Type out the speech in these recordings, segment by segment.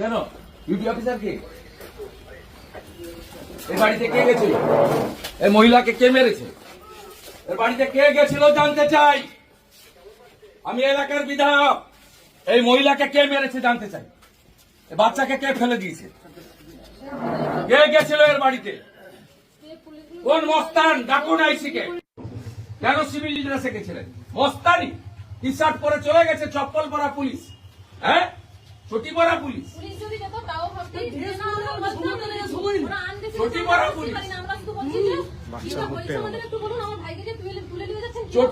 কেন? Duty officer কে? এই বাড়িতে কে গেছিল এই মহিলাকে কে মেরেছে? এর বাড়িতে কে গেছিল জানতে চাই? আমি এলাকার বিধায়ক। এই মহিলাকে কে মেরেছে জানতে চাই? বাচ্চাকে কে ফেলে দিয়েছে? কে গেছিল এর বাড়িতে? কোন মস্তান? ডাকুন আইসিকে। কেন সিভিল ড্রেসে গেছিলেন? মস্তানি টি শার্ট পরে চলে গেছে, চপ্পল পরা পুলিশ। হ্যাঁ? ছুটি পরা পুলিশ পরা পুলিশ। আমরা শুধু বলছি যে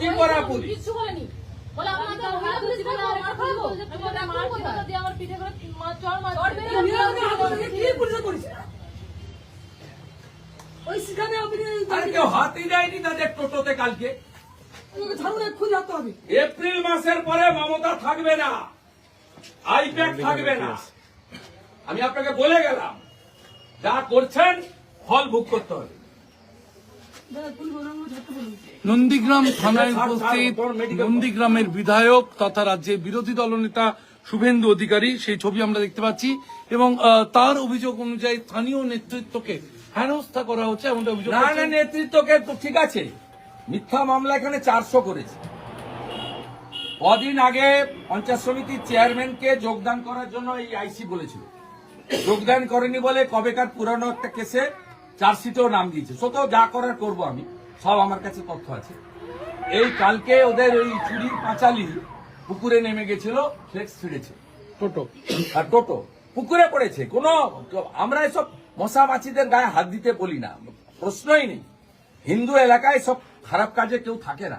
কিংবা পুলিশ এপ্রিল মাসের পরে মমতা থাকবে না। আইপ্যাক থাকবে না। আমি আপনাকে বলে গেলাম যা করছেন ফল ভোগ করতে হবে। নন্দীগ্রাম থানায় উপস্থিত নন্দীগ্রামের বিধায়ক তথা রাজ্যের বিরোধী দলনেতা শুভেন্দু অধিকারী সেই ছবি আমরা দেখতে পাচ্ছি। এবং আহ, তার অভিযোগ অনুযায়ী স্থানীয় নেতৃত্বকে হেনস্থা করা হচ্ছে এমনটা অভিযোগ না না নেতৃত্বকে তো ঠিক আছে। মিথ্যা মামলা এখানে চারশো করেছে। কদিন আগে পঞ্চায়েত সমিতির চেয়ারম্যানকে যোগদান করার জন্য এই আইসি বলেছিল। যোগদান করেনি বলে কবেকার পুরানো একটা কেসে চার্জশিটেও নাম দিয়েছে। সত যা করার করব আমি সব আমার কাছে তথ্য আছে। এই কালকে ওদের ওই চুরির পাঁচালি পুকুরে নেমে গেছিল ফ্লেক্স ছিঁড়েছে। টোটো। আর টোটো পুকুরে পড়েছে। কোন আমরা এসব মশা মাছিদের গায়ে হাত দিতে বলি না। প্রশ্নই নেই। হিন্দু এলাকায় সব খারাপ কাজে কেউ থাকে না।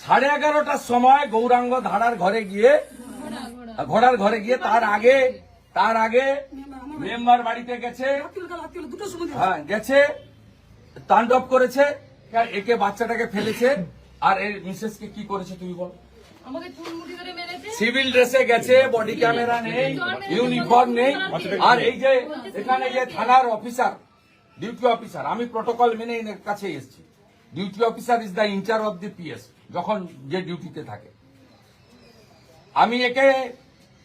সাড়ে এগারোটার সময় গৌরাঙ্গ ধারার ঘরে গিয়ে ঘোড়ার ঘরে গিয়ে তার আগে তার আগে মেম্বার বাড়িতে গেছে। হ্যাঁ গেছে তাণ্ডব করেছে একে বাচ্চাটাকে ফেলেছে। আর এর মিসেসকে কি করেছে তুমি বল? সিভিল ড্রেসে গেছে বডি ক্যামেরা নেই ইউনিফর্ম নেই। আর এই যে এখানে যে থানার অফিসার ডিউটি অফিসার আমি প্রোটোকল মেনে কাছে এসেছি। Duty officer is the incharge of the PS যখন যে ডিউটিতে থাকে। আমি একে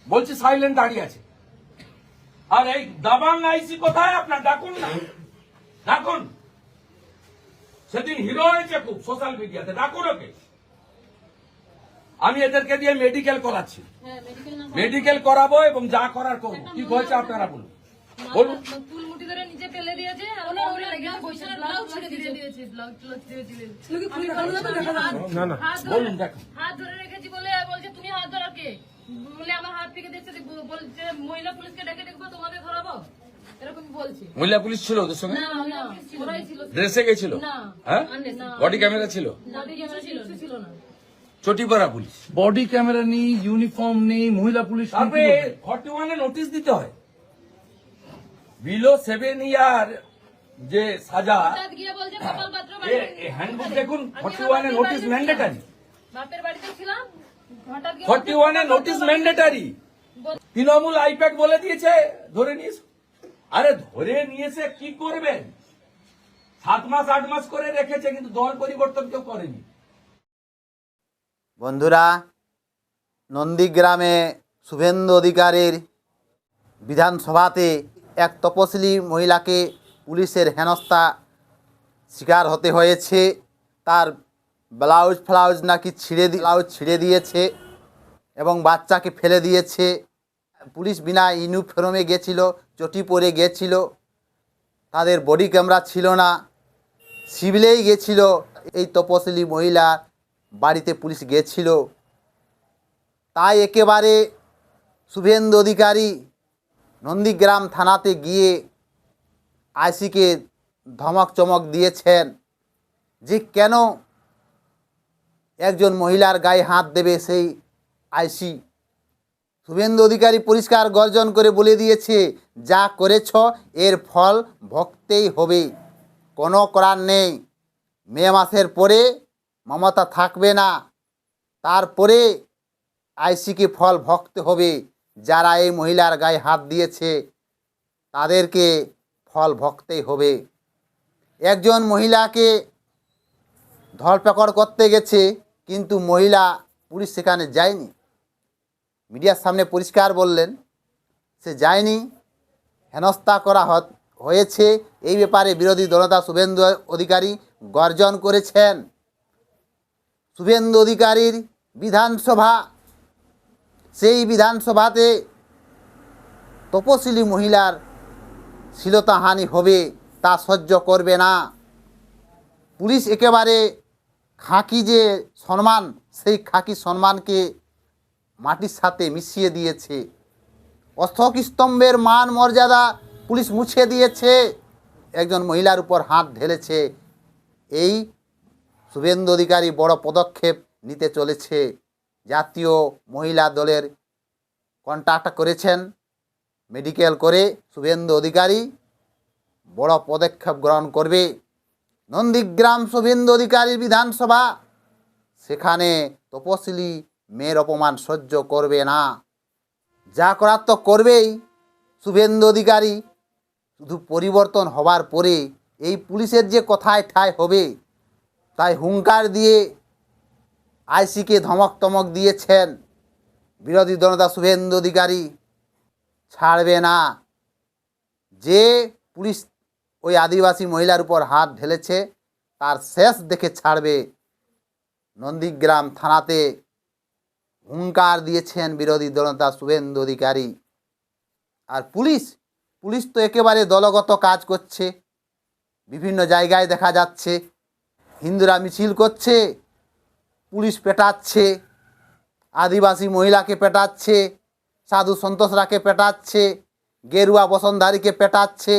বলছি সাইলেন্ট দাঁড়িয়ে আছে। আর এই দাবাং আইসি কোথায়? আপনার ডাকুন না। ডাকুন। সেদিন হিরো হয়েছে খুব সোশ্যাল মিডিয়াতে। ডাকুন ওকে। আমি এদেরকে দিয়ে মেডিকেল করাচ্ছি। হ্যাঁ মেডিকেল মেডিকেল করাবো এবং যা করার করব। কি হয়েছে আপনারা বলুন। বলুন। না না বলুন হাত ধরে রেখেছি বলে বলছে তুমি হাত ধরো কে? বলে আমার হাত থেকে দেখছে বলছে মহিলা পুলিশকে ডেকে দেখব তোমাদের ধরাবো। মহিলা পুলিশ ছিল ওদের সঙ্গে? না না। ওরাই ছিল। ড্রেসে গেছিল হ্যাঁ? বডি ক্যামেরা ছিল? বডি ক্যামেরা ছিল। ছিল। না চটিপাড়া পুলিশ। বডি ক্যামেরা নেই ইউনিফর্ম নেই মহিলা পুলিশ ওয়ানে নোটিশ দিতে হয়। বিলো সেভেন ইয়ার যে সাজা হ্যান্ডবুক দেখুন ফর্টি ওয়ানে বাড়িতে ম্যান্ডেটারি ফর্টি ওয়ানে পাত্র ম্যান্ডেটারি তৃণমূল আইপ্যাক বলে দিয়েছে ধরে নিস। আরে ধরে নিয়েছে কি করবেন সাত মাস আট মাস করে রেখেছে কিন্তু দল পরিবর্তন কেউ করেনি। বন্ধুরা নন্দীগ্রামে শুভেন্দু অধিকারীর বিধানসভাতে এক তপশিলি মহিলাকে পুলিশের হেনস্থা শিকার হতে হয়েছে। তার ব্লাউজ ফ্লাউজ নাকি ছিঁড়ে ব্লাউজ ছিঁড়ে দিয়েছে এবং বাচ্চাকে ফেলে দিয়েছে। পুলিশ বিনা ইউনিফর্মে গেছিল, চটি পরে গেছিল। তাদের বডি ক্যামেরা ছিল না। সিভিলেই গেছিল। এই তপশিলি মহিলা বাড়িতে পুলিশ গেছিল। তাই একেবারে শুভেন্দু অধিকারী নন্দীগ্রাম থানাতে গিয়ে আইসিকে ধমক চমক দিয়েছেন যে কেন একজন মহিলার গায়ে হাত দেবে সেই আইসি। শুভেন্দু অধিকারী পরিষ্কার গর্জন করে বলে দিয়েছে, যা করেছ, এর ফল ভক্তেই হবে। কোনো করার নেই। মে মাসের পরে মমতা থাকবে না। তারপরে আইসিকে ফল ভক্ত হবে। যারা এই মহিলার গায়ে হাত দিয়েছে, তাদেরকে ফল ভক্তেই হবে। একজন মহিলাকে ধরপাকড় করতে গেছে, কিন্তু মহিলা পুলিশ সেখানে যায়নি। মিডিয়ার সামনে পরিষ্কার বললেন, সে যায়নি, হেনস্থা করা হয়েছে। এই ব্যাপারে বিরোধী দলনেতা শুভেন্দু অধিকারী গর্জন করেছেন। শুভেন্দু অধিকারীর বিধানসভা সেই বিধানসভাতে তপশিলি মহিলার শ্লীলতাহানি হবে, তা সহ্য করবে না। পুলিশ একেবারে খাঁকি যে সম্মান, সেই খাঁকি সম্মানকে মাটির সাথে মিশিয়ে দিয়েছে। অশোক স্তম্ভের মান, মর্যাদা পুলিশ মুছে দিয়েছে। একজন মহিলার উপর হাত ঢেলেছে। এই শুভেন্দু অধিকারী বড় পদক্ষেপ নিতে চলেছে। জাতীয় মহিলা দলের কন্ট্যাক্ট করেছেন। মেডিকেল করে শুভেন্দু অধিকারী বড় পদক্ষেপ গ্রহণ করবে। নন্দীগ্রাম শুভেন্দু অধিকারীর বিধানসভা, সেখানে তপশিলি মেয়ের অপমান সহ্য করবে না। যা করার তো করবেই, শুভেন্দু অধিকারী। শুধু পরিবর্তন হবার পরে এই পুলিশের যে কথায় ঠায় হবে, তাই হুঙ্কার দিয়ে আইসিকে ধমক টমক দিয়েছেন। বিরোধী দলনেতা শুভেন্দু অধিকারী ছাড়বে না। যে পুলিশ ওই আদিবাসী মহিলার উপর হাত ঢেলেছে, তার শেষ দেখে ছাড়বে। নন্দীগ্রাম থানাতে হুঙ্কার দিয়েছেন বিরোধী দলনেতা শুভেন্দু অধিকারী। আর পুলিশ পুলিশ তো একেবারে দলগত কাজ করছে। বিভিন্ন জায়গায় দেখা যাচ্ছে, হিন্দুরা মিছিল করছে পুলিশ পেটাচ্ছে, আদিবাসী মহিলাকে পেটাচ্ছে, সাধু সন্তোষরাকে পেটাচ্ছে, গেরুয়া বসনধারীকে পেটাচ্ছে,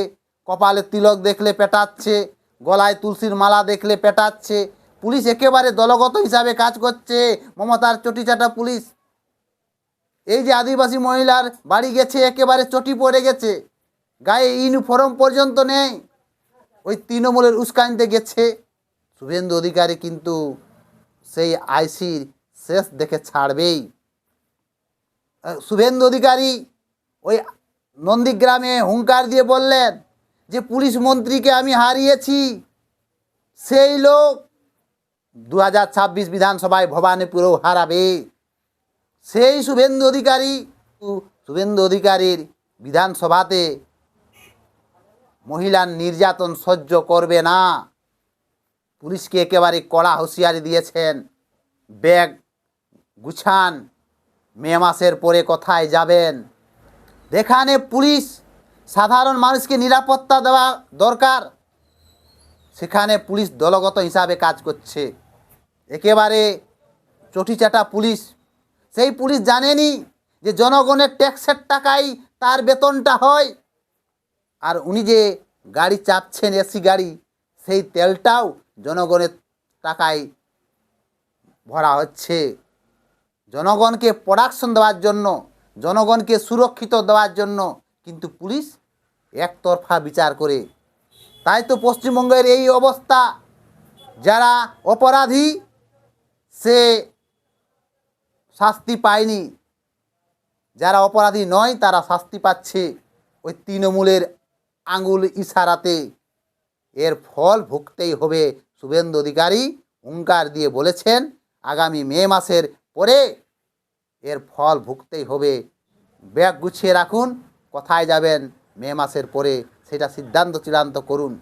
কপালে তিলক দেখলে পেটাচ্ছে, গলায় তুলসীর মালা দেখলে পেটাচ্ছে, পুলিশ একেবারে দলগত হিসাবে কাজ করছে, মমতার চটিচাটা পুলিশ। এই যে আদিবাসী মহিলার বাড়ি গেছে, একেবারে চটি পড়ে গেছে, গায়ে ইউনিফর্ম পর্যন্ত নেই। ওই তৃণমূলের উস্কানিতে গেছে। শুভেন্দু অধিকারী কিন্তু সেই আইসির শেষ দেখে ছাড়বেই। শুভেন্দু অধিকারী ওই নন্দীগ্রামে হুঙ্কার দিয়ে বললেন যে, পুলিশ মন্ত্রীকে আমি হারিয়েছি। সেই লোক দু হাজার ছাব্বিশ বিধানসভায় ভবানীপুরেও হারাবে। সেই শুভেন্দু অধিকারী, শুভেন্দু অধিকারীর বিধানসভাতে মহিলার নির্যাতন সহ্য করবে না। পুলিশকে একেবারে কড়া হুঁশিয়ারি দিয়েছেন। ব্যাগ গুছান, মে মাসের পরে কোথায় যাবেন? যেখানে পুলিশ সাধারণ মানুষকে নিরাপত্তা দেওয়া দরকার, সেখানে পুলিশ দলগত হিসাবে কাজ করছে। একেবারে চটিচাটা পুলিশ। সেই পুলিশ জানেনি যে জনগণের ট্যাক্সের টাকাই তার বেতনটা হয়। আর উনি যে গাড়ি চাপছেন, এসি গাড়ি সেই তেলটাও জনগণের টাকায় ভরা হচ্ছে। জনগণকে প্রোডাকশন দেওয়ার জন্য, জনগণকে সুরক্ষিত দেওয়ার জন্য কিন্তু পুলিশ একতরফা বিচার করে। তাই তো পশ্চিমবঙ্গের এই অবস্থা। যারা অপরাধী, সে শাস্তি পায়নি। যারা অপরাধী নয়, তারা শাস্তি পাচ্ছে ওই তৃণমূলের আঙুল ইশারাতে। এর ফল ভুগতেই হবে, শুভেন্দু অধিকারী হুঙ্কার দিয়ে বলেছেন, আগামী মে মাসের পরে এর ফল ভুগতেই হবে। ব্যাগ গুছিয়ে রাখুন, কোথায় যাবেন মে মাসের পরে, সেটা সিদ্ধান্ত চূড়ান্ত করুন।